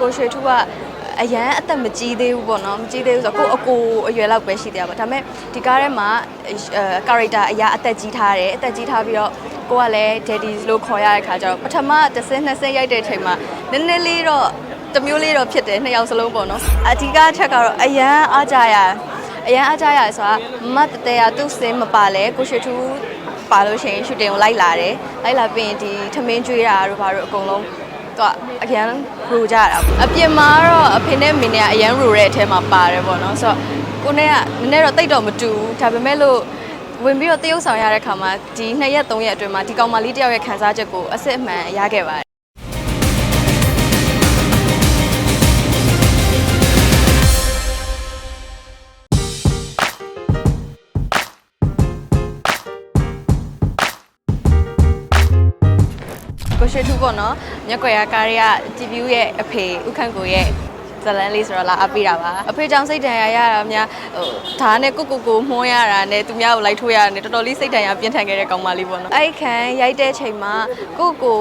ကိုရွှေထူးကအရန်အသက်မကြီးသေးဘူးပေါ့နော်မကြီးသေးဘူးဆိုတော့ကိုအကိုအရွယ်လောက်ပဲရှိသေးတာပေါ့ဒါပေမဲ့ဒီကားထဲမှာအဲ character အရာအသက်ကြီးထားတယ်အသက်ကြီးထားပြီးတော့ကိုကလည်း daddy လို့ခေါ်ရတဲ့ခါကျတော့ပထမတစ်စင်းနှစ်စင်းရိုက်တဲ့အချိန်မှာနည်းနည်းလေးတော့တစ်မျိုးလေးတော့ဖြစ်တယ်နှစ်ယောက်စလုံးပေါ့နော်အဓိကအချက်ကတော့အရန်အားကြရအရန်အားကြရဆိုတာမတ်တဲရသူ့စင်းမပါလဲကိုရွှေထူးပါလို့ရှိရင်ရှူတင်ကိုလိုက်လာတယ်လိုက်လာပြီးရင်ဒီထမင်းကျွေးတာတို့ဘာတို့အကုန်လုံး တော့အရန်ရူကြတာပေါ့အပြင်မှာတော့အဖေနဲ့မင်းနဲ့ကအရန်ရူတဲ့အထဲမှာပါတယ်ပေါ့နော်ဆိုတော့ကိုနဲ့ကနည်းနည်းတော့တိတ်တော့မတူဘူးဒါပေမဲ့လို့ဝင်ပြီးတော့တရုပ်ဆောင်ရတဲ့ခါမှာဒီ2ရက်3ရက်အတွင်းမှာဒီကောင်မလေးတယောက်ရဲ့ခံစားချက်ကိုအစစ်အမှန်ရခဲ့ပါတယ် ကိုရှိထူးပေါ့နော်မြက်ကွယ်ရကားရက TV ရဲ့အဖေဥခန့်ကိုရဲ့ဇလန်းလေးဆိုတော့လာအပ်ပေးတာပါအဖေကြောင့်စိတ်ဒဏ်ရာရတာများဟိုဒါနဲ့ကိုကိုကိုမှုန်းရတာနဲ့သူများကိုလိုက်ထိုးရတာနဲ့တော်တော်လေးစိတ်ဒဏ်ရာပြင်းထန်ခဲ့တဲ့ကောင်မလေးပေါ့နော်အဲ့ခံရိုက်တဲ့ချိန်မှာကိုကို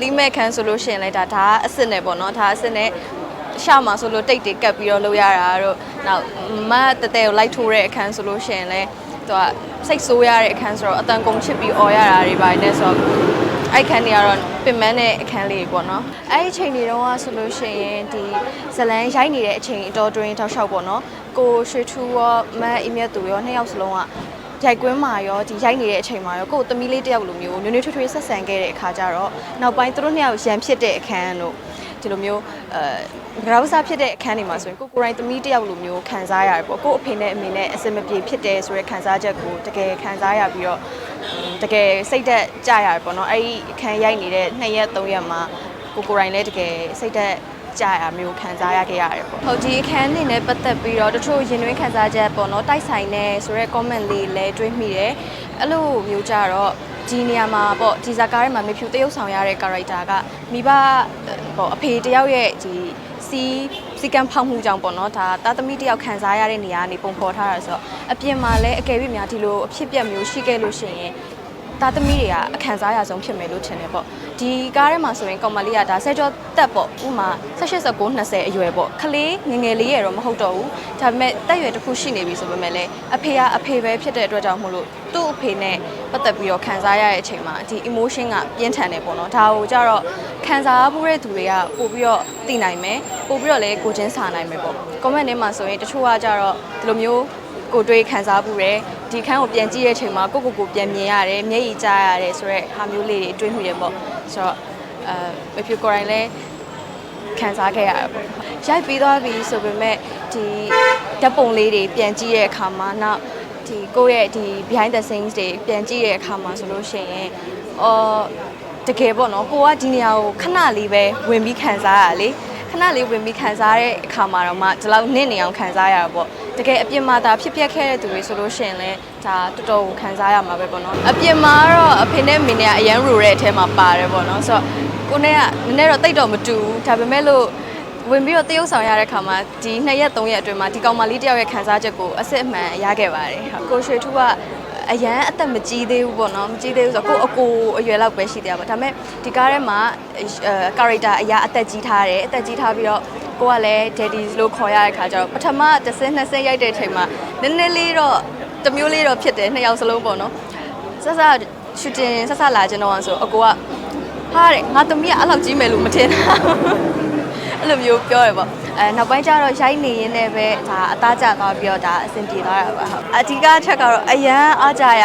လီမဲ့ခံဆိုလို့ရှိရင်လည်းဒါဒါအစ်စ်နဲ့ပေါ့နော်ဒါအစ်စ်နဲ့ရှာမှာဆိုလို့တိတ်တိတ်ကပ်ပြီးတော့လုပ်ရတာတို့နောက်မတတဲကိုလိုက်ထိုးတဲ့အခန်းဆိုလို့ရှိရင်လည်းသူကစိတ်ဆိုးရတဲ့အခန်းဆိုတော့အတန်ကုန်ချစ်ပြီးអော်ရတာတွေပါနေဆိုတော့ အဲ့ခန်းတွေကတော့ပင်မတဲ့အခန်းလေးပေါ့နော်အဲ့ဒီအချိန်တွေတုန်းကဆိုလို့ရှိရင်ဒီဇလန်ရိုက်နေတဲ့အချိန်အတော်တွင်းထောက်လျှောက်ပေါ့နော်ကိုရွှေထူးရောမတ်အီမြတ်သူရောနှစ်ယောက်စလုံးကရိုက်ကွင်းမှာရောဒီရိုက်နေတဲ့အချိန်မှာရောကိုယ်သမီးလေးတစ်ယောက်လိုမျိုးနွေးနွေးထွေးထွေးဆက်ဆံခဲ့တဲ့အခါကျတော့နောက်ပိုင်းသူတို့နှစ်ယောက်ရန်ဖြစ်တဲ့အခန်းတို့ဒီလိုမျိုးအဲဂရောင်းစားဖြစ်တဲ့အခန်းတွေမှာဆိုရင်ကိုကိုယ်တိုင်သမီးတစ်ယောက်လိုမျိုးခံစားရတယ်ပေါ့ကို့အဖေနဲ့အမေနဲ့အစင်မပြေဖြစ်တယ်ဆိုတဲ့ခံစားချက်ကိုတကယ်ခံစားရပြီးတော့ တကယ်စိတ်သက်ကြရတယ်ပေါ့နော်အဲ့ဒီအခန်းရိုက်နေတဲ့2ရက်3ရက်မှာကိုကိုယ်တိုင်လည်းတကယ်စိတ်သက်ကြရမျိုးခံစားရခဲ့ရတယ်ပေါ့ဟုတ်ဒီအခန်းနေနဲ့ပတ်သက်ပြီးတော့တချို့ရင်တွင်းခံစားချက်ပေါ့နော်တိုက်ဆိုင်နေဆိုတော့ comment လေးလည်းတွေးမိတယ်အဲ့လိုမျိုးကြတော့ဒီနေရာမှာပေါ့ဒီဇာကားထဲမှာမေဖြူတရုပ်ဆောင်ရတဲ့ character ကမိဘပေါ့အဖေတယောက်ရဲ့ဒီစီစီကံဖောက်မှုကြောင့်ပေါ့နော်ဒါတာသမီတယောက်ခံစားရတဲ့နေရာကနေပုံဖော်ထားတာဆိုတော့အပြင်မှာလည်းအကယ်၍များဒီလိုအဖြစ်ပြက်မျိုးရှိခဲ့လို့ရှိရင် သားသမီးတွေကအခံစားရဆုံးဖြစ်မယ်လို့ထင်တယ်ပေါ့ဒီကားထဲမှာဆိုရင်ကောင်မလေးကဒါဆယ်ကျော်တက်ပေါ့ဥမာ18 19 20အရွယ်ပေါ့ခလေးငယ်ငယ်လေးရတော့မဟုတ်တော့ဘူးဒါပေမဲ့တက်ရွယ်တစ်ခုရှိနေပြီဆိုပေမဲ့လည်းအဖေကအဖေပဲဖြစ်တဲ့အတွက်ကြောင့်မို့လို့သူ့အဖေနဲ့ပတ်သက်ပြီးတော့ခံစားရတဲ့အချိန်မှာဒီ emotion ကပြင်းထန်တယ်ပေါ့နော်ဒါကိုကြတော့ခံစားမှုတဲ့သူတွေကပို့ပြီးတော့သိနိုင်မယ်ပို့ပြီးတော့လည်းကိုချင်းစာနိုင်မယ်ပေါ့ comment ထဲမှာဆိုရင်တချို့ကကြတော့ဒီလိုမျိုးကိုတွေးခံစားမှုတယ် ဒီခန်းကိုပြန်ကြည့်တဲ့အချိန်မှာကိုကိုကိုပြန်မြင်ရတယ်မျက်ရည်ကျရတယ်ဆိုတော့ဟာမျိုးလေးတွေတွေးမိတယ်ပေါ့ဆိုတော့အဲမဖြစ်ကိုယ်တိုင်လည်းခံစားခဲ့ရတာပေါ့ရိုက်ပြီးသွားပြီဆိုပေမဲ့ဒီဓာတ်ပုံလေးတွေပြန်ကြည့်တဲ့အခါမှာနောက်ဒီကိုယ့်ရဲ့ဒီ behind the scenes တွေပြန်ကြည့်တဲ့အခါမှာဆိုလို့ရှိရင်အော်တကယ်ပေါ့နော်ကိုကဒီနေရာကိုခဏလေးပဲဝင်ပြီးခံစားရတာလေခဏလေးဝင်ပြီးခံစားတဲ့အခါမှာတော့မှဒီလောက်နစ်နေအောင်ခံစားရတာပေါ့ တကယ်အပြင်မှာဒါဖြစ်ပျက်ခဲ့တဲ့သူတွေဆိုလို့ရှိရင်လည်းဒါတော်တော်ကိုခံစားရမှာပဲပေါ့နော်အပြင်မှာတော့အဖေနဲ့မင်းနဲ့ကအရန်ရူတဲ့အထဲမှာပါတယ်ပေါ့နော်ဆိုတော့ကိုနဲ့ကနည်းနည်းတော့တိတ်တော့မတူဘူးဒါပေမဲ့လို့ဝင်ပြီးတော့တရုပ်ဆောင်ရတဲ့ခါမှာဒီ2ရက်3ရက်အတွင်းမှာဒီကောင်မလေးတယောက်ရဲ့ခံစားချက်ကိုအစစ်အမှန်ရခဲ့ပါတယ်ဟုတ်ကိုရွှေထူးကအရန်အသက်မကြီးသေးဘူးပေါ့နော်မကြီးသေးဘူးဆိုတော့ကိုအကိုအရွယ်လောက်ပဲရှိသေးတာပေါ့ဒါပေမဲ့ဒီကားထဲမှာအဲ character အရာအသက်ကြီးထားတယ်အသက်ကြီးထားပြီးတော့ ကိုကလည်း daddy လို့ခေါ်ရတဲ့ခါကျတော့ပထမတစ်စင်းနှစ်စင်းရိုက်တဲ့အချိန်မှာနည်းနည်းလေးတော့တစ်မျိုးလေးတော့ဖြစ်တယ်နှစ်ယောက်စလုံးပေါ့နော်ဆက်ဆက်ရှူတင်ဆက်ဆက်လာခြင်းတော့ဆိုအကိုကဟာတဲ့ငါသမီးကအဲ့လောက်ကြီးမယ်လို့မထင်တာအဲ့လိုမျိုးပြောရပေါ့အဲနောက်ပိုင်းကျတော့ရိုက်နေရင်းနဲ့ပဲဒါအသားကျသွားပြီးတော့ဒါအဆင်ပြေသွားတာပါဟုတ်အဓိကအချက်ကတော့အရန်အားကြရ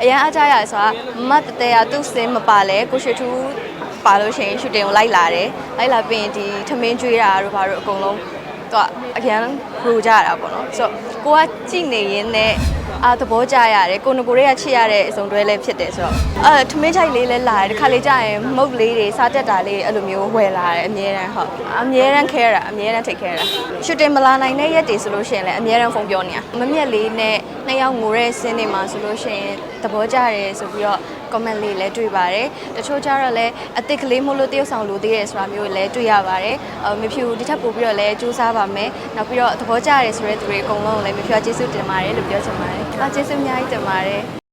အရန်အားကြရဆိုတာမတ်တဲရသူ့စင်းမပါလဲကိုရွှေထူး ပါလို့ရှိရင်ရှူတင်ကိုလိုက်လာတယ်လိုက်လာပြီးရင်ဒီထမင်းကျွေးတာတို့ဘာတို့အကုန်လုံးသူကအရန်ရူကြတာပေါ့နော်ဆိုတော့ကိုကကြည့်နေရင်းနဲ့အာသဘောကျရတယ်ကိုနကိုတွေကချစ်ရတဲ့အစုံတွဲလေးဖြစ်တယ်ဆိုတော့အဲထမင်းချိုက်လေးလဲလာတယ်တစ်ခါလေကြာရင်မုတ်လေးတွေစားတက်တာလေးအဲ့လိုမျိုးဝယ်လာတယ်အမြဲတမ်းဟုတ်အမြဲတမ်းခဲတာအမြဲတမ်းထိတ်ခဲတာရှူတင်မလာနိုင်တဲ့ရက်တွေဆိုလို့ရှိရင်လည်းအမြဲတမ်းဖုန်းပြောနေတာမမျက်လေးနဲ့နှစ်ယောက်ငိုတဲ့ဆင်းတွေမှာဆိုလို့ရှိရင်သဘောကျတယ်ဆိုပြီးတော့ comment လေးလည်းတွေ့ပါတယ်တချို့ကျတော့လည်းအစ်စ်ကလေးမို့လို့တရုပ်ဆောင်လို့သေးတယ်ဆိုတာမျိုးလည်းတွေ့ရပါတယ်အမဖြူဒီထက်ပိုပြီးတော့လည်းစူးစမ်းပါမယ်နောက်ပြီးတော့သဘောကျတယ်ဆိုတဲ့သူတွေအကုန်လုံးကိုလည်းမဖြူကျေးဇူးတင်ပါတယ်လို့ပြောချင်ပါတယ်အကျေးဇူးအများကြီးတင်ပါတယ်